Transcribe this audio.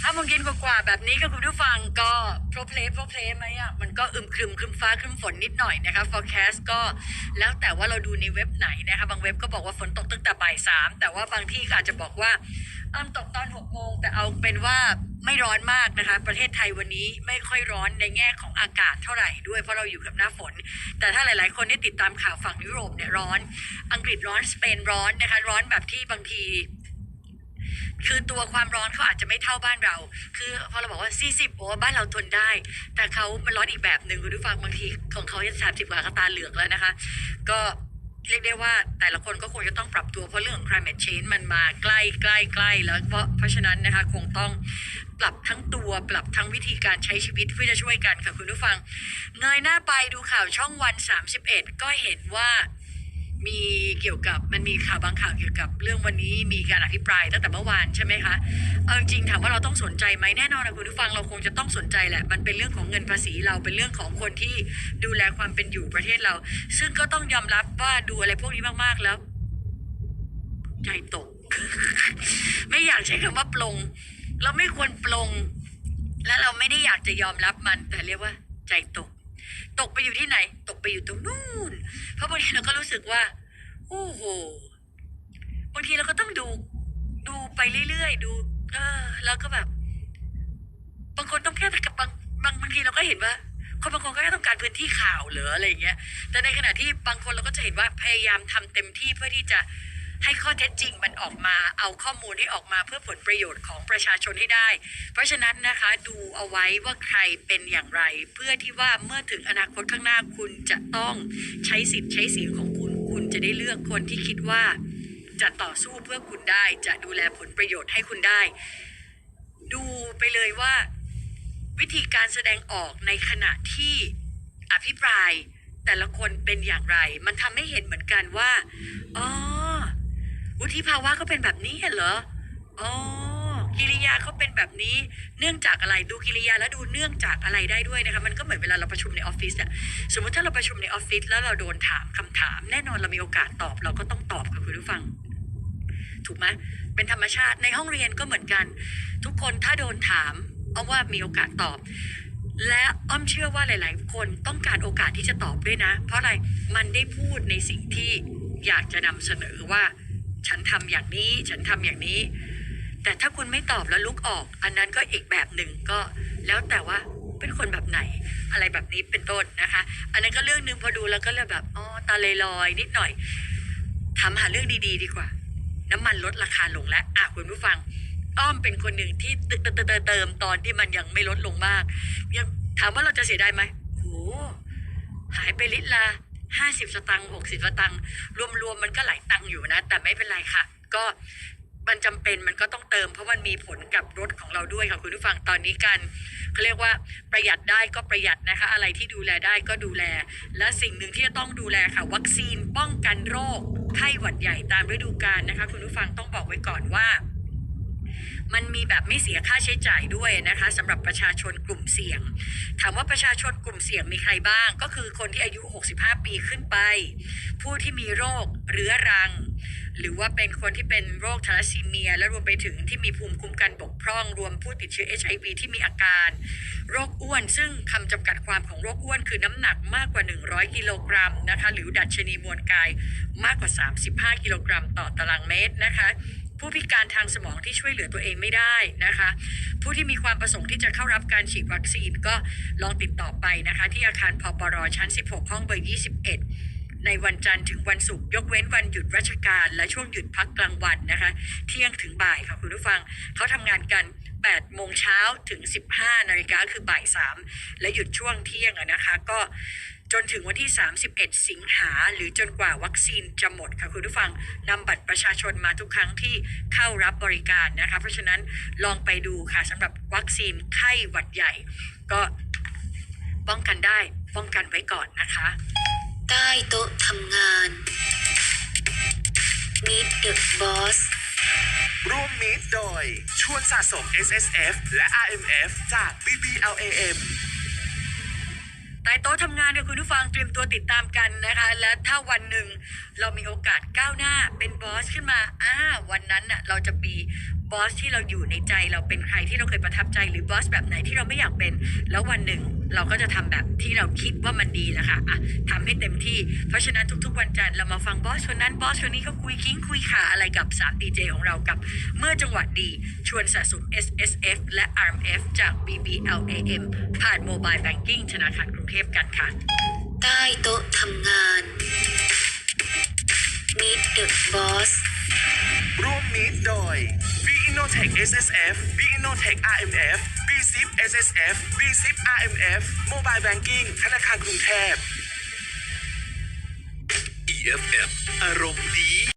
ถ้าโมงเย็นกว่าๆแบบนี้ก็คุณผู้ฟังก็โปรเพลย์โปรเพลย์ไหมอะมันก็อึมครึมครึมฟ้าครึมฝนนิดหน่อยนะคะ forecast ก็แล้วแต่ว่าเราดูในเว็บไหนนะคะ บางเว็บก็บอกว่าฝนตกตั้งแต่บ่ายสามแต่ว่าบางที่ก็อาจจะบอกว่าเอิ่มตกตอนหกโมงแต่เอาเป็นว่าไม่ร้อนมากนะคะ ประเทศไทยวันนี้ไม่ค่อยร้อนในแง่ของอากาศเท่าไหร่ด้วยเพราะเราอยู่กับหน้าฝน แต่ถ้าหลายๆ คนที่ติดตามข่าวฝั่งยุโรปเนี่ยร้อน อังกฤษร้อนสเปนร้อนนะคะ ร้อนแบบที่บางที คือตัวความร้อนเขาอาจจะไม่เท่าบ้านเรา คือพอเราบอกว่า 40โอ้บ้านเราทนได้ แต่เขามันร้อนอีกแบบหนึ่งคุณผู้ฟังบางทีของเขาจะสามสิบกว่าก็ตาเหลือกแล้วนะคะ ก็เรียกได้ว่าแต่ละคนก็คงจะต้องปรับตัวเพราะเรื่องของ climate change มันมาใกล้ใกล้ใกล้แล้วเพราะเพราะฉะนั้นนะคะคงต้องปรับทั้งตัวปรับทั้งวิธีการใช้ชีวิตเพื่อจะช่วยกันค่ะคุณผู้ฟัง เงยหน้าไปดูข่าวช่องวัน 31 ก็เห็นว่า มีเกี่ยวกับมันมีข่าวบางข่าวเกี่ยวกับเรื่องวันนี้มีการอภิปรายตั้งแต่เมื่อวานใช่ไหมคะเอาจริงถามว่าเราต้องสนใจไหมแน่นอนนะคุณผู้ฟังเราคงจะต้องสนใจแหละ มันเป็นเรื่องของเงินภาษีเราเป็นเรื่องของคนที่ดูแลความเป็นอยู่ประเทศเรา ซึ่งก็ต้องยอมรับว่าดูอะไรพวกนี้มากๆแล้ว ใจตก ไม่อยากใช้คำว่าปลง เราไม่ควรปลง และเราไม่ได้อยากจะยอมรับมันแต่เรียกว่า ใจตก ตกไปอยู่ที่ไหน ตกไปอยู่ตรงนู่น เพราะบางทีเราก็รู้สึกว่าโอ้โหบางทีเราก็ต้องดู ดูไปเรื่อยๆ ดู เออ แล้วก็แบบ บางคนต้องแค่กับบางบางบางทีเราก็เห็นว่า คนบางคนก็แค่ต้องการพื้นที่ข่าวหรืออะไรอย่างเงี้ย แต่ในขณะที่บางคนเราก็จะเห็นว่าพยายามทำเต็มที่เพื่อที่จะ ให้ข้อเท็จจริงมันออกมาเอาข้อมูลให้ออกมาเพื่อผลประโยชน์ของประชาชนให้ได้ เพราะฉะนั้นนะคะดูเอาไว้ว่าใครเป็นอย่างไร เพื่อที่ว่าเมื่อถึงอนาคตข้างหน้าคุณจะต้องใช้สิทธิ์ใช้เสียงของคุณคุณจะได้เลือกคนที่คิดว่าจะต่อสู้เพื่อคุณได้จะดูแลผลประโยชน์ให้คุณได้ ดูไปเลยว่า วิธีการแสดงออกในขณะที่อภิปรายแต่ละคนเป็นอย่างไร มันทำให้เห็นเหมือนกันว่าอ๋อ วุฒิภาวะก็เป็นแบบนี้เหรออ๋อกิริยาเขาเป็นแบบนี้ เนื่องจากอะไรดูกิริยาแล้วดูเนื่องจากอะไรได้ด้วยนะคะมันก็เหมือนเวลาเราประชุมในออฟฟิศอะสมมติถ้าเราประชุมในออฟฟิศแล้วเราโดนถามคำถาม แน่นอนเรามีโอกาสตอบเราก็ต้องตอบค่ะคุณผู้ฟัง ถูกไหมเป็นธรรมชาติในห้องเรียนก็เหมือนกัน ทุกคนถ้าโดนถามอ้อมว่ามีโอกาสตอบ และอ้อมเชื่อว่าหลาย ๆ คนต้องการโอกาสที่จะตอบด้วยนะ เพราะอะไรมันได้พูดในสิ่งที่อยากจะนำเสนอว่า ฉันทำอย่างนี้ ฉันทำอย่างนี้ แต่ถ้าคุณไม่ตอบแล้วลุกออก อันนั้นก็อีกแบบหนึ่งก็แล้วแต่ว่าเป็นคนแบบไหน อะไรแบบนี้เป็นต้นนะคะ อันนั้นก็เรื่องหนึ่งพอดูแล้วก็เลยแบบอ๋อตาเลยลอยนิดหน่อยทำหาเรื่องดีๆ ดีกว่า น้ำมันลดราคาลงแล้วอะคุณผู้ฟังอ้อมเป็นคนหนึ่งที่เติมเติมเติมตอนที่มันยังไม่ลดลงมาก ยังถามว่าเราจะเสียดายไหมโหหายไปลิตรละ ห้าสิบสตังค์หกสิบสตังค์รวมๆมันก็หลายตังค์อยู่นะ แต่ไม่เป็นไรค่ะ ก็มันจำเป็นมันก็ต้องเติมเพราะมันมีผลกับรถของเราด้วยค่ะคุณผู้ฟังตอนนี้กันเขาเรียกว่าประหยัดได้ก็ประหยัดนะคะ อะไรที่ดูแลได้ก็ดูแล และสิ่งหนึ่งที่จะต้องดูแลค่ะ วัคซีนป้องกันโรคไข้หวัดใหญ่ตามฤดูกาลนะคะ คุณผู้ฟังต้องบอกไว้ก่อนว่ามันมีแบบไม่เสียค่าใช้จ่ายด้วยนะคะสำหรับประชาชนกลุ่มเสี่ยง ถามว่าประชาชนกลุ่มเสี่ยงมีใครบ้าง ก็คือคนที่อายุ 65 ปีขึ้นไป ผู้ที่มีโรคเรื้อรัง หรือว่าเป็นคนที่เป็นโรคทาลัสซีเมีย และรวมไปถึงที่มีภูมิคุ้มกันบกพร่อง รวมผู้ติดเชื้อ HIV ที่มีอาการ โรคอ้วน ซึ่งคำจำกัดความของโรคอ้วนคือน้ำหนักมากกว่า 100 กิโลกรัมนะคะ หรือดัชนีมวลกายมากกว่า 35 กิโลกรัมต่อตารางเมตรนะคะ ผู้พิการทางสมองที่ช่วยเหลือตัวเองไม่ได้นะคะ ผู้ที่มีความประสงค์ที่จะเข้ารับการฉีดวัคซีนก็ลองติดต่อไปนะคะ ที่อาคารพปรชั้น 16 ห้องเบอร์ 21ในวันจันทร์ถึงวันศุกร์ยกเว้นวันหยุดราชการ และช่วงหยุดพักกลางวันนะคะ เที่ยงถึงบ่ายค่ะคุณผู้ฟังเขาทำงานกัน 8 โมงเช้าถึง 15 นาฬิกาคือบ่าย 3 และหยุดช่วงเที่ยงนะคะ ก็ จนถึงวันที่ 31 สิงหาหรือจนกว่าวัคซีนจะหมดค่ะคุณผู้ฟังนำบัตรประชาชนมาทุกครั้งที่เข้ารับบริการนะคะ เพราะฉะนั้นลองไปดูค่ะสำหรับวัคซีนไข้หวัดใหญ่ ก็ป้องกันได้ป้องกันไว้ก่อนนะคะ ใต้โต๊ะทำงาน Meet the Boss ร่วมมิตโดย ชวนสะสม S S F และ R M F จาก B B L A M ใต้โต๊ะทำงานเนี่ยคุณผู้ฟังเตรียมตัวติดตามกันนะคะ และถ้าวันหนึ่งเรามีโอกาสก้าวหน้าเป็นบอสขึ้นมาอ่าวันนั้นน่ะเราจะมีบอสที่เราอยู่ในใจเราเป็นใครที่เราเคยประทับใจหรือบอสแบบไหนที่เราไม่อยากเป็น แล้ววันหนึ่ง เราก็จะทำแบบที่เราคิดว่ามันดีนะคะอะทำให้เต็มที่ เพราะฉะนั้นทุกๆวันจันทร์เรามาฟังบอสคนนั้นบอสคนนี้เขาคุยกิ้งคุยขาอะไรกับ3 DJ ของเรากับ เมื่อจังหวะดีชวนสะสม S S F และ R M F จาก B B L A M ผ่านโมบายแบงกิ้งธนาคารกรุงเทพกันค่ะใต้โต๊ะทำงาน Meet the Boss ร่วมมิตโดย B Innotech SSF B Innotech RMF B Zip SSF B Zip RMF Mobile Banking ธนาคารกรุงเทพ EFF อารมณ์ดี